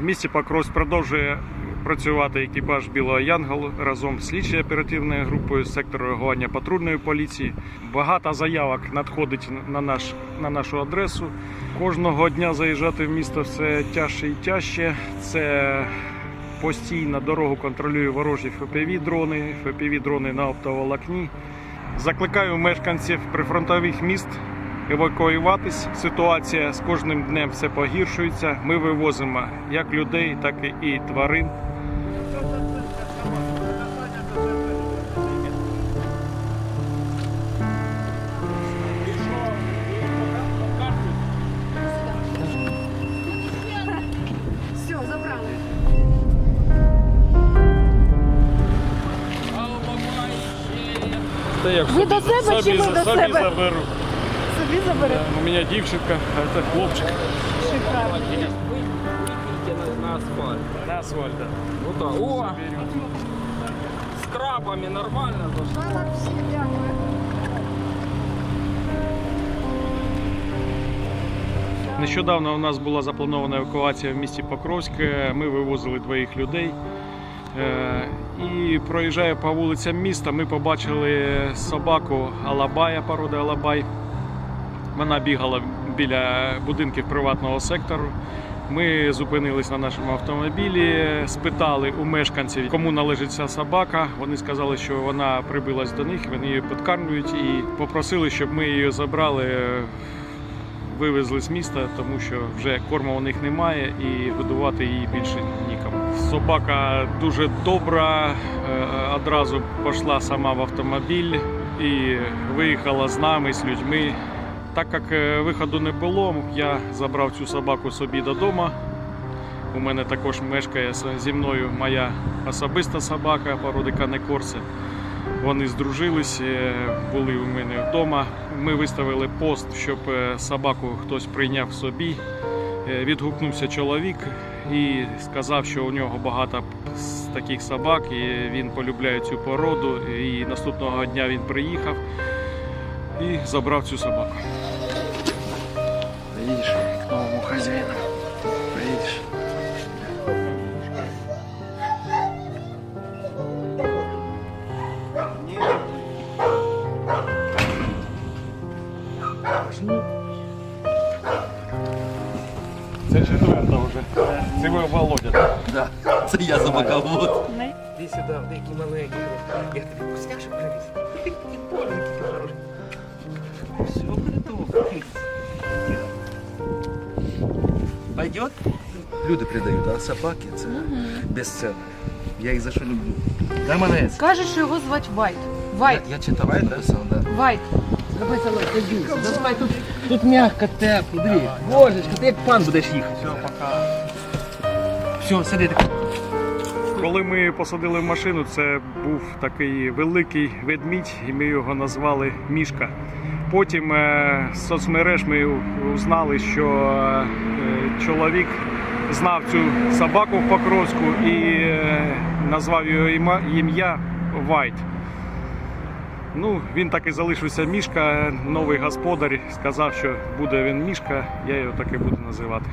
В місті Покровськ продовжує працювати екіпаж Білого Янголу разом з слідчою оперативною групою сектору реагування патрульної поліції. Багато заявок надходить на, наш, на нашу адресу. Кожного дня заїжджати в місто все тяжче і тяжче. Це постійно дорогу контролює ворожі ФПВ-дрони, ФПВ-дрони на оптоволокні. Закликаю мешканців прифронтових міст евакуюватись. Ситуація з кожним днем все погіршується. Ми вивозимо як людей, так і тварин. Все, забрали. Та як Ви до себе чи ми до собі себе? заберу. Собі заберемо. У мене дівчинка, а це хлопчик. Шикарно. На, асфальт. На асфальт. так. О! С крабами нормально зашел. Нещодавно у нас була запланована евакуація в місті Покровськ. Ми вивозили двоїх людей. Е, І проїжджає по вулицям міста, ми побачили собаку Алабая, породи Алабай. Вона бігала біля будинків приватного сектору. Ми зупинились на нашому автомобілі, спитали у мешканців, кому належить ця собака. Вони сказали, що вона прибилась до них, вони її підкармлюють і попросили, щоб ми її забрали вивезли з міста, тому що вже корму у них немає і годувати її більше нікому. Собака дуже добра, е, одразу пішла сама в автомобіль і виїхала з нами, з людьми. Так як е, виходу не було, я забрав цю собаку собі додому. У мене також мешкає зі мною моя особиста собака породи Канекорсе. Вони здружились, е, були у мене вдома. Ми виставили пост, щоб е, собаку хтось прийняв собі. Відгукнувся чоловік і сказав, що у нього багато таких собак, і він полюбляє цю породу. І наступного дня він приїхав і забрав цю собаку. Поедешь к новому хозяину. Поедешь. Це четверта вже. Це ви Володя. так? Да, це я собаковод. Иди сюда, в дикий маленький. Я тебе вкусняшек привез. И порники хорошие. Все готово. Пойдет? Люди придают, а собаки це безценно. Я їх за що люблю. Да, манець? Каже, що його звати Вайт. Вайт. я читав, написано, да. Вайт. Давай, давай, садись. Давай, тут, тут м'яко, тепло, диви. Божечко, ти як пан будеш їхати. Все, пока. Все, сиди так. Коли ми посадили в машину, це був такий великий ведмідь, і ми його назвали Мішка. Потім е, з соцмереж ми узнали, що е, чоловік знав цю собаку в Покровську і е, назвав його ім'я Вайт. Ну, він так і залишився Мішка, новий господар сказав, що буде він Мішка, я його так і буду називати.